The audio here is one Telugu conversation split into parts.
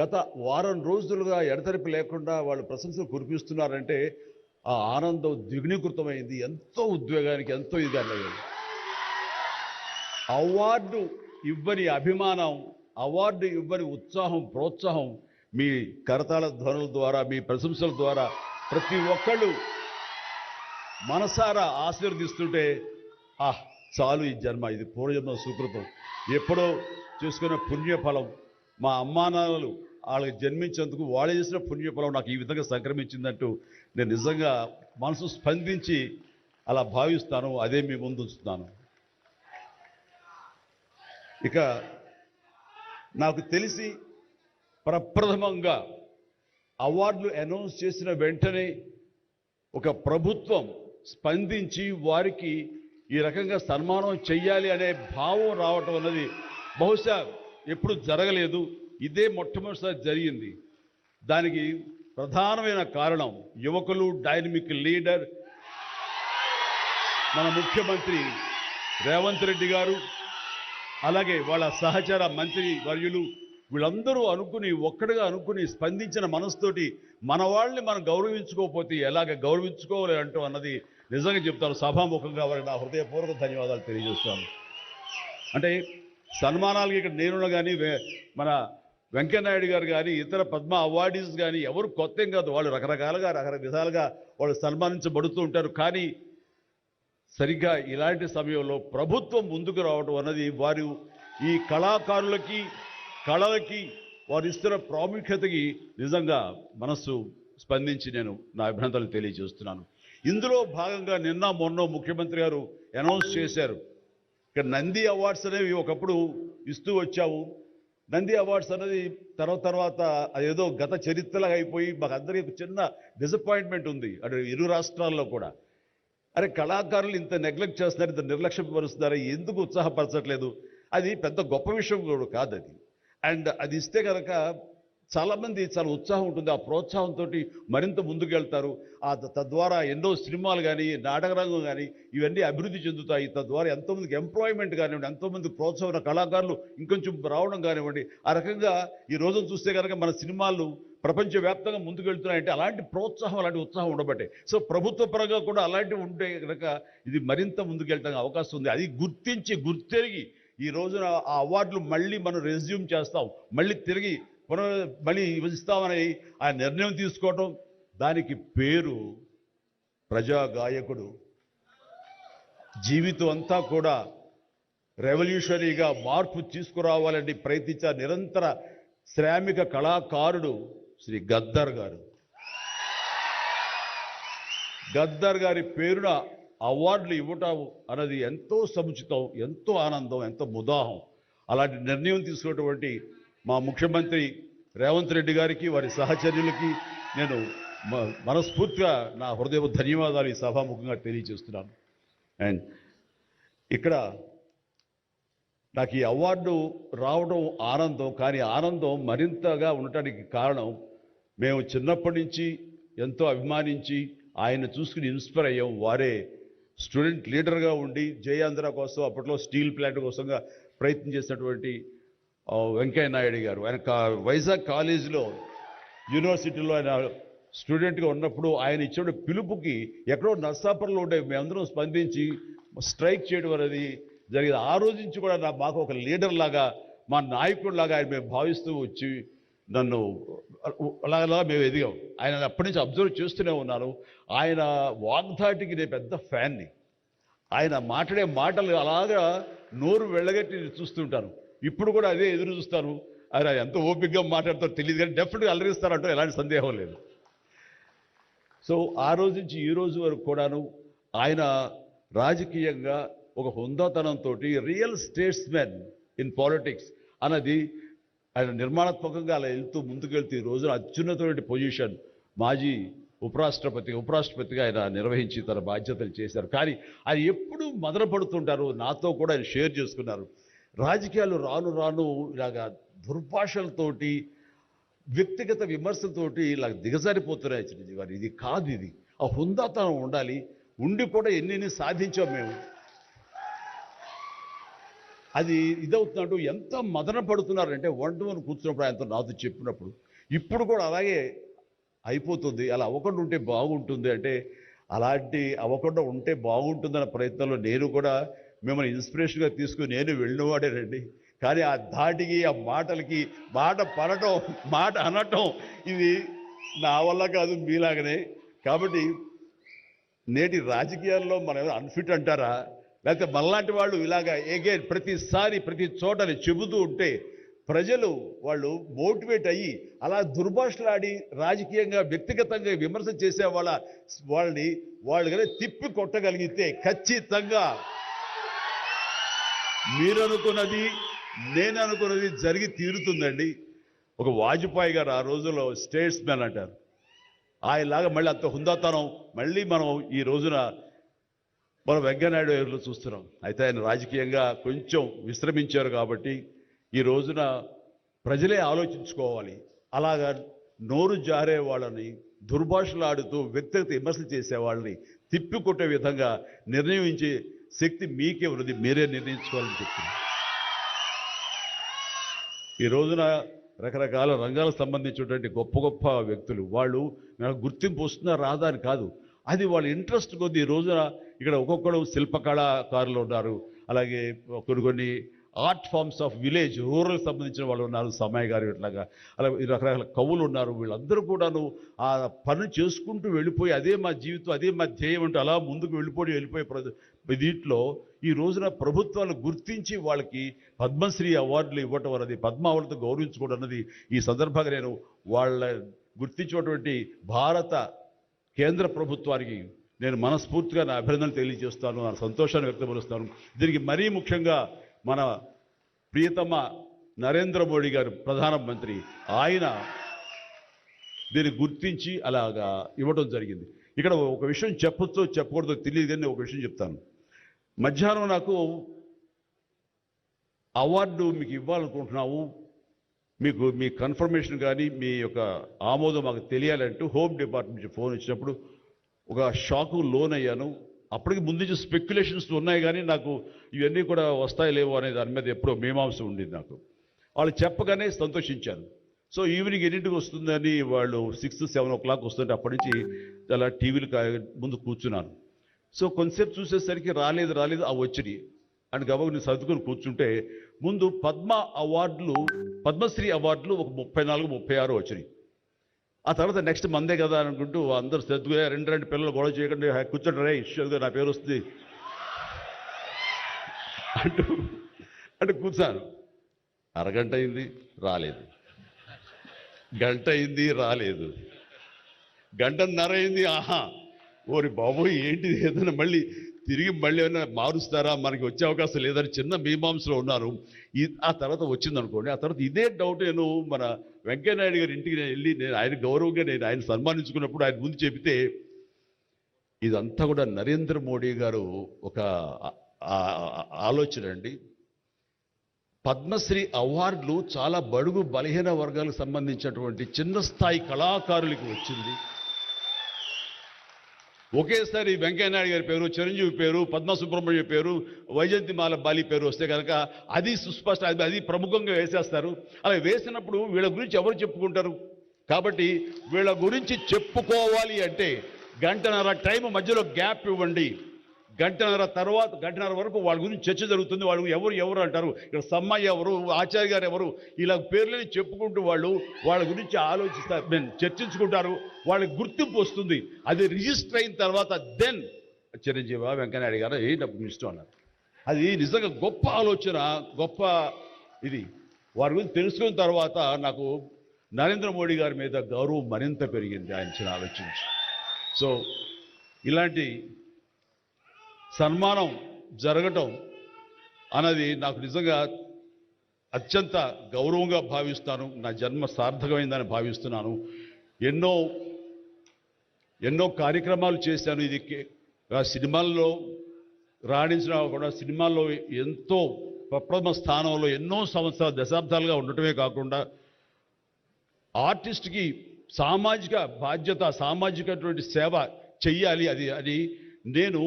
గత వారం రోజులుగా ఎడతెరిపి లేకుండా వాళ్ళు ప్రశంసలు కురిపిస్తున్నారంటే ఆ ఆనందం ద్విగుణీకృతమైంది. ఎంతో ఉద్వేగానికి ఎంతో ఇది అన్నది. అవార్డు ఇవ్వని అభిమానం అవార్డు ఇవ్వని ఉత్సాహం ప్రోత్సాహం మీ కరతాళ ధ్వనుల ద్వారా మీ ప్రశంసల ద్వారా ప్రతి ఒక్కళ్ళు మనసారా ఆశీర్వదిస్తుంటే ఆహ్ చాలు ఈ జన్మ. ఇది పూర్వజన్మ సుకృతం. ఎప్పుడో చేసుకున్న పుణ్యఫలం. మా అమ్మానాన్నలు వాళ్ళకి జన్మించేందుకు వాళ్ళు చేసిన పుణ్యఫలం నాకు ఈ విధంగా సంక్రమించిందంటూ నేను నిజంగా మనసు స్పందించి అలా భావిస్తాను అదే మీ ముందు ఉంచుతున్నాను. ఇక నాకు తెలిసి ప్రప్రథమంగా అవార్డులు అనౌన్స్ చేసిన వెంటనే ఒక ప్రభుత్వం స్పందించి వారికి ఈ రకంగా సన్మానం చెయ్యాలి అనే భావం రావటం అన్నది బహుశా ఎప్పుడు జరగలేదు. ఇదే మొట్టమొదటిసారి జరిగింది. దానికి ప్రధానమైన కారణం యువకులు డైనమిక్ లీడర్ మన ముఖ్యమంత్రి రేవంత్ రెడ్డి గారు అలాగే వాళ్ళ సహచర మంత్రి వర్యులు వీళ్ళందరూ అనుకుని ఒక్కడిగా అనుకుని స్పందించిన మనసుతోటి మన వాళ్ళని మనం గౌరవించుకోకపోతే ఎలాగ గౌరవించుకోవాలి అంటూ అన్నది నిజంగా చెప్తాను. సభాముఖంగా వారికి నా హృదయపూర్వక ధన్యవాదాలు తెలియజేస్తాను అంటే సన్మానాలకి ఇక్కడ నేను కానీ మన వెంకయ్యనాయుడు గారు కానీ ఇతర పద్మ అవార్డీస్ కానీ ఎవరు కొత్త ఏం కాదు. వాళ్ళు రకరకాలుగా రకరకాల విధాలుగా వాళ్ళు సన్మానించబడుతూ ఉంటారు. కానీ సరిగ్గా ఇలాంటి సమయంలో ప్రభుత్వం ముందుకు రావడం అన్నది వారు ఈ కళాకారులకి కళలకి వారు ఇస్తున్న ప్రాముఖ్యతకి నిజంగా మనస్సు స్పందించి నేను నా అభినందనలు తెలియజేస్తున్నాను. ఇందులో భాగంగా నిన్న మొన్న ముఖ్యమంత్రి గారు అనౌన్స్ చేశారు. ఇక్కడ నంది అవార్డ్స్ అనేవి ఒకప్పుడు ఇస్తూ వచ్చావు. నంది అవార్డ్స్ అనేది తర్వాత తర్వాత అదేదో గత చరిత్రలాగా అయిపోయి మాకు అందరికీ చిన్న డిసప్పాయింట్మెంట్ ఉంది. అటు ఇరు రాష్ట్రాల్లో కూడా. అరే కళాకారులు ఇంత నెగ్లెక్ట్ చేస్తున్నారు ఇంత నిర్లక్ష్యం పరుస్తున్నారు ఎందుకు ఉత్సాహపరచట్లేదు? అది పెద్ద గొప్ప విషయం కూడా కాదు అది అండ్ అది ఇస్తే కనుక చాలామంది చాలా ఉత్సాహం ఉంటుంది ఆ ప్రోత్సాహంతో మరింత ముందుకు వెళ్తారు ఆ తద్వారా ఎన్నో సినిమాలు కానీ నాటక రంగం కానీ ఇవన్నీ అభివృద్ధి చెందుతాయి. తద్వారా ఎంతోమందికి ఎంప్లాయ్మెంట్ కానివ్వండి ఎంతోమంది ప్రోత్సాహం కళాకారులు ఇంకొంచెం రావడం కానివ్వండి ఆ రకంగా ఈ రోజును చూస్తే కనుక మన సినిమాలు ప్రపంచవ్యాప్తంగా ముందుకు వెళ్తున్నాయంటే అలాంటి ప్రోత్సాహం అలాంటి ఉత్సాహం ఉండబట్టే. సో ప్రభుత్వ పరంగా కూడా అలాంటివి ఉంటే కనుక ఇది మరింత ముందుకు వెళ్ళడానికి అవకాశం ఉంది. అది గుర్తించి గుర్తెరిగి ఈ రోజున ఆ అవార్డులు మళ్ళీ మనం రెజ్యూమ్ చేస్తాం. మళ్ళీ తిరిగి పునర్ మళ్ళీ విభజిస్తామని ఆ నిర్ణయం తీసుకోవటం దానికి పేరు ప్రజా గాయకుడు జీవితం అంతా కూడా రెవల్యూషనరీగా మార్పు తీసుకురావాలని ప్రయత్నించే నిరంతర శ్రామిక కళాకారుడు శ్రీ గద్దర్ గారు. గద్దర్ గారి పేరున అవార్డులు ఇవ్వటం అన్నది ఎంతో సముచితం ఎంతో ఆనందం ఎంతో ముదాహం. అలాంటి నిర్ణయం తీసుకున్నటువంటి మా ముఖ్యమంత్రి రేవంత్ రెడ్డి గారికి వారి సహచర్యులకి నేను మ- మనస్ఫూర్తిగా నా హృదయ ధన్యవాదాలు ఈ సభాముఖంగా తెలియజేస్తున్నాను. అండ్ ఇక్కడ నాకు ఈ అవార్డు రావడం ఆనందం కానీ ఆనందం మరింతగా ఉండటానికి కారణం మేము చిన్నప్పటి నుంచి ఎంతో అభిమానించి ఆయన చూసుకుని ఇన్స్పైర్ అయ్యాం. వారే స్టూడెంట్ లీడర్గా ఉండి జయాంధ్ర కోసం అప్పట్లో స్టీల్ ప్లాంట్ కోసంగా ప్రయత్నం చేసినటువంటి వెంకయ్య నాయుడు గారు. ఆయన వైజాగ్ కాలేజీలో యూనివర్సిటీలో ఆయన స్టూడెంట్గా ఉన్నప్పుడు ఆయన ఇచ్చిన పిలుపుకి ఎక్కడో నర్సాపురంలో ఉండే మేమందరం స్పందించి స్ట్రైక్ చేయడం అనేది జరిగింది. ఆ రోజు నుంచి కూడా నా మాకు ఒక లీడర్ లాగా మా నాయకుడిలాగా ఆయన మేము భావిస్తూ వచ్చి నన్ను అలా మేము ఎదిగాం. ఆయన అప్పటి నుంచి అబ్జర్వ్ చేస్తూనే ఉన్నాను ఆయన వాగ్ధాటికి నేను పెద్ద ఫ్యాన్ని. ఆయన మాట్లాడే మాటలు అలాగా నోరు వెళ్ళగట్టి చూస్తుంటాను. ఇప్పుడు కూడా అదే ఎదురు చూస్తాను. ఆయన ఎంత ఓపికగా మాట్లాడతారో తెలియదు కానీ డెఫినెట్గా అలరిస్తారంటూ ఎలాంటి సందేహం లేదు. సో ఆ రోజు నుంచి ఈ రోజు వరకు కూడాను ఆయన రాజకీయంగా ఒక హుందాతనంతో రియల్ స్టేట్స్మెన్ ఇన్ పాలిటిక్స్ అన్నది ఆయన నిర్మాణాత్మకంగా అలా వెళ్తూ ముందుకెళ్తూ ఈ రోజున అత్యున్నతమైన పొజిషన్ మాజీ ఉపరాష్ట్రపతి ఉపరాష్ట్రపతిగా ఆయన నిర్వహించి తన బాధ్యతలు చేశారు. కానీ ఆయన ఎప్పుడూ మదనపడుతుంటారు నాతో కూడా ఆయన షేర్ చేసుకున్నారు. రాజకీయాలు రాను రాను ఇలాగా దుర్భాషలతోటి వ్యక్తిగత విమర్శలతోటి ఇలా దిగజారిపోతున్నాయి చిరంజీవి గారు. ఇది కాదు ఇది. ఆ హుందాతనం ఉండాలి. ఉండి కూడా ఎన్ని సాధించాం మేము. అది ఇదవుతున్నట్టు ఎంత మదన పడుతున్నారంటే వన్ టు వన్ కూర్చున్నప్పుడు ఆయనతో నాతో చెప్పినప్పుడు. ఇప్పుడు కూడా అలాగే అయిపోతుంది. అలా అవ్వకుండా ఉంటే బాగుంటుంది అంటే అలాంటి అవ్వకుండా ఉంటే బాగుంటుందన్న ప్రయత్నంలో నేను కూడా మిమ్మల్ని ఇన్స్పిరేషన్గా తీసుకుని నేను వెళ్ళినవాడేనండి కానీ ఆ ధాటికి ఆ మాటలకి మాట పడటం మాట అనటం ఇది నా వల్ల కాదు మీలాగనే. కాబట్టి నేటి రాజకీయాల్లో మనం అన్ఫిట్ అంటారా? లేకపోతే మళ్ళాంటి వాళ్ళు ఇలాగా ఎగైన్ ప్రతిసారి ప్రతి చోటని చెబుతూ ఉంటే ప్రజలు వాళ్ళు మోటివేట్ అయ్యి అలా దుర్భాషలాడి రాజకీయంగా వ్యక్తిగతంగా విమర్శ చేసే వాళ్ళ వాళ్ళని వాళ్ళు కనుక తిప్పి కొట్టగలిగితే ఖచ్చితంగా మీరు అనుకున్నది నేను అనుకున్నది జరిగి తీరుతుందండి. ఒక వాజ్పేయి గారు ఆ రోజుల్లో స్టేట్స్ మ్యాన్ అంటారు. ఆయనలాగా మళ్ళీ అంత హుందాతనం మళ్ళీ మనం ఈ రోజున మనం వెంకయ్యనాయుడు గారిలో చూస్తున్నాం. అయితే ఆయన రాజకీయంగా కొంచెం విశ్రమించారు కాబట్టి ఈ రోజున ప్రజలే ఆలోచించుకోవాలి. అలాగా నోరు జారే వాళ్ళని దుర్భాషలాడుతూ వ్యక్తిగత విమర్శలు చేసే వాళ్ళని తిప్పికొట్టే విధంగా నిర్ణయించి శక్తి మీకే ఉన్నది మీరే నిర్ణయించుకోవాలని చెప్తుంది ఈ రోజున రకరకాల రంగాలకు సంబంధించినటువంటి గొప్ప గొప్ప వ్యక్తులు వాళ్ళు నాకు గుర్తింపు వస్తున్నా రాదా అని కాదు. అది వాళ్ళ ఇంట్రెస్ట్ కొద్ది ఈ రోజున ఇక్కడ ఒక్కొక్కరు శిల్పకళాకారులు ఉన్నారు. అలాగే కొన్ని కొన్ని art forms of village rural సంబంధించిన వాళ్ళు ఉన్నారు సమయ గారు ఇట్లాగా. అలా రకరకాల కవులు ఉన్నారు వీళ్ళందరూ కూడాను ఆ పని చేసుకుంటూ వెళ్ళిపోయి అదే మా జీవితం అదే మా ధ్యేయం అంటూ అలా ముందుకు వెళ్ళిపోయి వెళ్ళిపోయే ప్ర- దీంట్లో ఈ రోజున ప్రభుత్వాలు గుర్తించి వాళ్ళకి పద్మశ్రీ అవార్డులు ఇవ్వటం అన్నది పద్మ అవార్డుతో గౌరవించుకోవడం అన్నది ఈ సందర్భంగా నేను వాళ్ళ గుర్తించినటువంటి భారత కేంద్ర ప్రభుత్వానికి నేను మనస్ఫూర్తిగా నా అభినందనలు తెలియజేస్తాను నా సంతోషాన్ని వ్యక్తపరుస్తాను. దీనికి మరీ ముఖ్యంగా మన ప్రియతమ నరేంద్ర మోడీ గారు ప్రధానమంత్రి ఆయన దీన్ని గుర్తించి అలాగా ఇవ్వడం జరిగింది. ఇక్కడ ఒక విషయం చెప్పొచ్చో చెప్పకూడదో తెలియదు కానీ ఒక విషయం చెప్తాను. మధ్యాహ్నం నాకు అవార్డు మీకు ఇవ్వాలనుకుంటున్నాము మీకు మీ కన్ఫర్మేషన్ కానీ మీ యొక్క ఆమోదం మాకు తెలియాలంటూ హోమ్ డిపార్ట్మెంట్ నుంచి ఫోన్ వచ్చినప్పుడు ఒక షాకు లోన్ అయ్యాను అప్పటికి ముందు నుంచి స్పెక్యులేషన్స్ ఉన్నాయి కానీ నాకు ఇవన్నీ కూడా వస్తాయి లేవో అనే దాని మీద ఎప్పుడో మీమాంస ఉండింది నాకు. వాళ్ళు చెప్పగానే సంతోషించాను సో ఈవినింగ్ ఎన్నింటికి వస్తుందని వాళ్ళు సిక్స్ సెవెన్ ఓ క్లాక్ వస్తుంటే అప్పటి నుంచి అలా టీవీలు ముందు కూర్చున్నాను. సో కొంతసేపు చూసేసరికి రాలేదు రాలేదు ఆ వచ్చినాయి అని గబగ నేను సర్దుకొని కూర్చుంటే ముందు పద్మ అవార్డులు పద్మశ్రీ అవార్డులు ఒక ముప్పై నాలుగు ముప్పై ఆరు వచ్చినాయి. ఆ తర్వాత నెక్స్ట్ మందే కదా అనుకుంటూ అందరూ సర్దుగా రెండు రెండు పిల్లలు గొడవ చేయకుండా కూర్చోండి రే ఇష్యూగా నా పేరు వస్తుంది. అంటూ అంటే కూర్చాను అరగంట అయింది రాలేదు. గంట అయింది రాలేదు. గంటన్నర అయింది ఆహా ఓరి బాబోయ్ ఏంటిది? ఏదైనా మళ్ళీ తిరిగి మళ్ళీ ఏమైనా మారుస్తారా? మనకి వచ్చే అవకాశం లేదని చిన్న మీమాంసలో ఉన్నారు. ఆ తర్వాత వచ్చింది అనుకోండి ఆ తర్వాత ఇదే డౌట్ నేను మన వెంకయ్యనాయుడు గారి ఇంటికి నేను వెళ్ళి నేను ఆయన గౌరవంగా నేను ఆయన సన్మానించుకున్నప్పుడు ఆయన ముందు చెబితే ఇదంతా కూడా నరేంద్ర మోడీ గారు ఒక ఆలోచన అండి. పద్మశ్రీ అవార్డులు చాలా బడుగు బలహీన వర్గాలకు సంబంధించినటువంటి చిన్న స్థాయి కళాకారులకి వచ్చింది. ఒకేసారి వెంకయ్యనాయుడు గారి పేరు చిరంజీవి పేరు పద్మసుబ్రహ్మణ్య పేరు వైజంతిమాల బాలి పేరు వస్తే కనుక అది సుస్పష్ట అది అది ప్రముఖంగా వేసేస్తారు. అలా వేసినప్పుడు వీళ్ళ గురించి ఎవరు చెప్పుకుంటారు? కాబట్టి వీళ్ళ గురించి చెప్పుకోవాలి అంటే గంటన్నర టైం మధ్యలో గ్యాప్ ఇవ్వండి. గంటన్నర తర్వాత గంటన్నర వరకు వాళ్ళ గురించి చర్చ జరుగుతుంది. వాళ్ళు ఎవరు ఎవరు అంటారు? ఇక్కడ సమ్మయ్య ఎవరు? ఆచార్య గారు ఎవరు? ఇలా పేర్లని చెప్పుకుంటూ వాళ్ళు వాళ్ళ గురించి ఆలోచిస్తారు. నేను చర్చించుకుంటారు. వాళ్ళకి గుర్తింపు వస్తుంది. అది రిజిస్టర్ అయిన తర్వాత దెన్ చిరంజీవి వెంకయ్యనాయుడు గారు ఏ డబ్బు ఇష్టం అన్నారు. అది నిజంగా గొప్ప ఆలోచన గొప్ప ఇది. వారి గురించి తెలుసుకున్న తర్వాత నాకు నరేంద్ర మోడీ గారి మీద గౌరవం మరింత పెరిగింది ఆయన చిన్న ఆలోచించి సో ఇలాంటి సన్మానం జరగటం అన్నది నాకు నిజంగా అత్యంత గౌరవంగా భావిస్తాను. నా జన్మ సార్థకమైందని భావిస్తున్నాను. ఎన్నో ఎన్నో కార్యక్రమాలు చేశాను. ఇది సినిమాల్లో రాణించిన కూడా సినిమాల్లో ఎంతో ప్రప్రథమ స్థానంలో ఎన్నో సంవత్సరాలు దశాబ్దాలుగా ఉండటమే కాకుండా ఆర్టిస్ట్కి సామాజిక బాధ్యత సామాజికటువంటి సేవ చెయ్యాలి అది అది నేను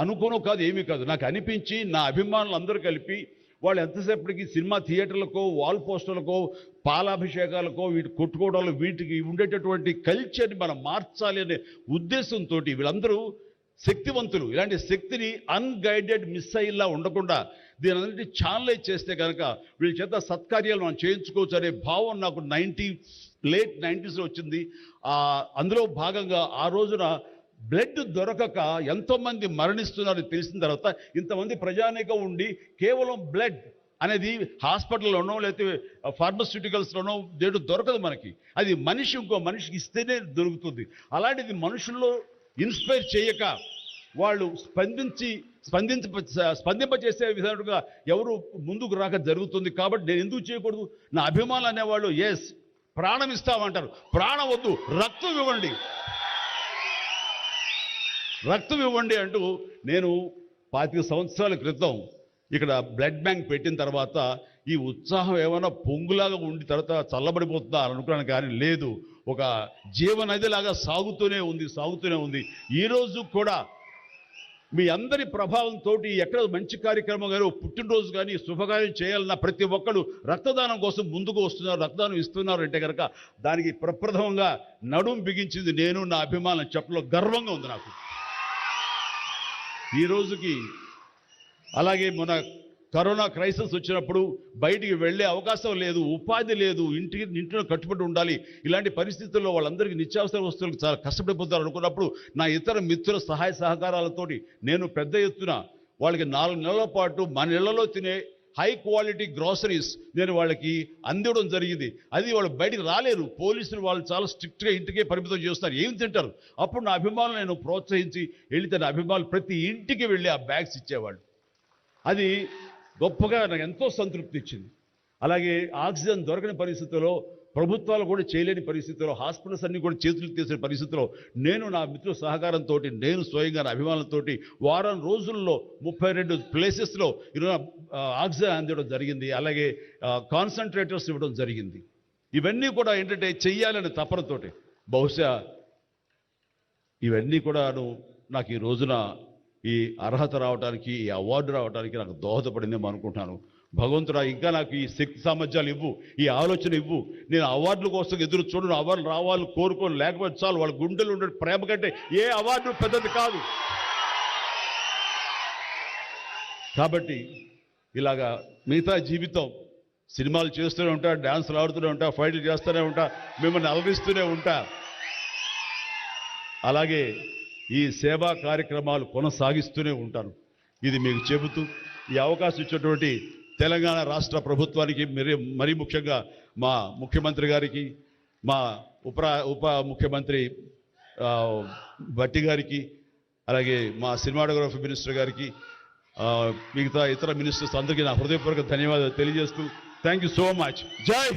అనుకోను కాదు ఏమీ కాదు. నాకు అనిపించి నా అభిమానులు అందరూ కలిపి వాళ్ళు ఎంతసేపటికి సినిమా థియేటర్లకో వాల్ పోస్టర్లకో పాలాభిషేకాలకో వీటి కొట్టుకోవడాలు వీటికి ఉండేటటువంటి కల్చర్ని మనం మార్చాలి అనే ఉద్దేశంతో వీళ్ళందరూ శక్తివంతులు. ఇలాంటి శక్తిని అన్గైడెడ్ మిస్సైల్లా ఉండకుండా దీని అన్నిటి ఛానలైజ్ చేస్తే కనుక వీళ్ళ చేత సత్కార్యాలు మనం చేయించుకోవచ్చు అనే భావం నాకు నైంటీ లేట్ నైంటీస్లో వచ్చింది. అందులో భాగంగా ఆ రోజున బ్లడ్ దొరకక ఎంతోమంది మరణిస్తున్నారు తెలిసిన తర్వాత ఇంతమంది ప్రజానీకం ఉండి కేవలం బ్లడ్ అనేది హాస్పిటల్లోనో లేకపోతే ఫార్మస్యూటికల్స్లోనో దేడు దొరకదు మనకి. అది మనిషి ఇంకో మనిషికి ఇస్తేనే దొరుకుతుంది. అలాంటిది మనుషుల్లో ఇన్స్పైర్ చేయక వాళ్ళు స్పందించి స్పందించ స్పందింపచేసే విధంగా ఎవరు ముందుకు రాక జరుగుతుంది. కాబట్టి నేను ఎందుకు చేయకూడదు? నా అభిమానులు అనేవాళ్ళు ఎస్ ప్రాణం ఇస్తామంటారు. ప్రాణం వద్దు రక్తం ఇవ్వండి. రక్తం ఇవ్వండి అంటూ నేను పాతిక సంవత్సరాల క్రితం ఇక్కడ బ్లడ్ బ్యాంక్ పెట్టిన తర్వాత ఈ ఉత్సాహం ఏమైనా పొంగులాగా ఉండి తర్వాత చల్లబడిపోతుందా అని అనుకున్నాను కానీ లేదు. ఒక జీవనదిలాగా సాగుతూనే ఉంది సాగుతూనే ఉంది. ఈ రోజు కూడా మీ అందరి ప్రభావంతో ఎక్కడ మంచి కార్యక్రమం కానీ పుట్టినరోజు కానీ శుభకార్యం చేయాలన్న ప్రతి ఒక్కరు రక్తదానం కోసం ముందుకు వస్తున్నారు రక్తదానం ఇస్తున్నారు అంటే కనుక దానికి ప్రప్రథమంగా నడుం బిగించింది నేను నా అభిమానం చెప్పలో గర్వంగా ఉంది నాకు. ఈ రోజుకి అలాగే మన కరోనా క్రైసిస్ వచ్చినప్పుడు బయటికి వెళ్ళే అవకాశం లేదు ఉపాధి లేదు ఇంటికి ఇంట్లో కట్టుబడి ఉండాలి ఇలాంటి పరిస్థితుల్లో వాళ్ళందరికీ నిత్యావసర వస్తువులకు చాలా కష్టపడిపోతారు అనుకున్నప్పుడు నా ఇతర మిత్రుల సహాయ సహకారాలతోటి నేను పెద్ద ఎత్తున వాళ్ళకి నాలుగు నెలల పాటు మన ఇళ్ళలో తినే హై క్వాలిటీ గ్రాసరీస్ నేను వాళ్ళకి అందివ్వడం జరిగింది. అది వాళ్ళు బయటికి రాలేరు. పోలీసులు వాళ్ళు చాలా స్ట్రిక్ట్గా ఇంటికే పరిమితం చేస్తారు. ఏం తింటారు? అప్పుడు నా అభిమానులు నేను ప్రోత్సహించి వెళితే నా అభిమానులు ప్రతి ఇంటికి వెళ్ళి ఆ బ్యాగ్స్ ఇచ్చేవాళ్ళు. అది గొప్పగా నాకు ఎంతో సంతృప్తి ఇచ్చింది. అలాగే ఆక్సిజన్ దొరకని పరిస్థితుల్లో ప్రభుత్వాలు కూడా చేయలేని పరిస్థితుల్లో హాస్పిటల్స్ అన్ని కూడా చేతులు తీసిన పరిస్థితుల్లో నేను నా మిత్రుల సహకారంతో నేను స్వయంగా నా అభిమానులతో వారం రోజుల్లో ముప్పై రెండు ప్లేసెస్లో ఈరోజు ఆక్సిజన్ అందించడం జరిగింది. అలాగే కాన్సన్ట్రేటర్స్ ఇవ్వడం జరిగింది. ఇవన్నీ కూడా ఏంటంటే చెయ్యాలని తపనతోటి. బహుశా ఇవన్నీ కూడాను నాకు ఈ రోజున ఈ అర్హత రావడానికి ఈ అవార్డు రావడానికి నాకు దోహదపడిందేమో అనుకుంటున్నాను. భగవంతుడా ఇంకా నాకు ఈ శక్తి సామర్థ్యాలు ఇవ్వు ఈ ఆలోచన ఇవ్వు. నేను అవార్డుల కోసం ఎదురు చూడను. అవార్డులు రావాలి కోరుకోను. లేకపోతే చాలు వాళ్ళ గుండెలు ఉండే ప్రేమ కంటే ఏ అవార్డు పెద్దది కాదు. కాబట్టి ఇలాగా మిగతా జీవితం సినిమాలు చేస్తూనే ఉంటా డ్యాన్స్లు ఆడుతూనే ఉంటా ఫైట్లు చేస్తూనే ఉంటా మిమ్మల్ని అలరిస్తూనే ఉంటా. అలాగే ఈ సేవా కార్యక్రమాలు కొనసాగిస్తూనే ఉంటాను. ఇది మీకు చెబుతూ ఈ అవకాశం ఇచ్చినటువంటి తెలంగాణ రాష్ట్ర ప్రభుత్వానికి మరి మరీ ముఖ్యంగా మా ముఖ్యమంత్రి గారికి మా ఉప ఉప ముఖ్యమంత్రి భట్టి గారికి అలాగే మా సినిమాటోగ్రఫీ మినిస్టర్ గారికి మిగతా ఇతర మినిస్టర్స్ అందరికీ నా హృదయపూర్వక ధన్యవాదాలు తెలియజేస్తూ థ్యాంక్ యూ సో మచ్ జై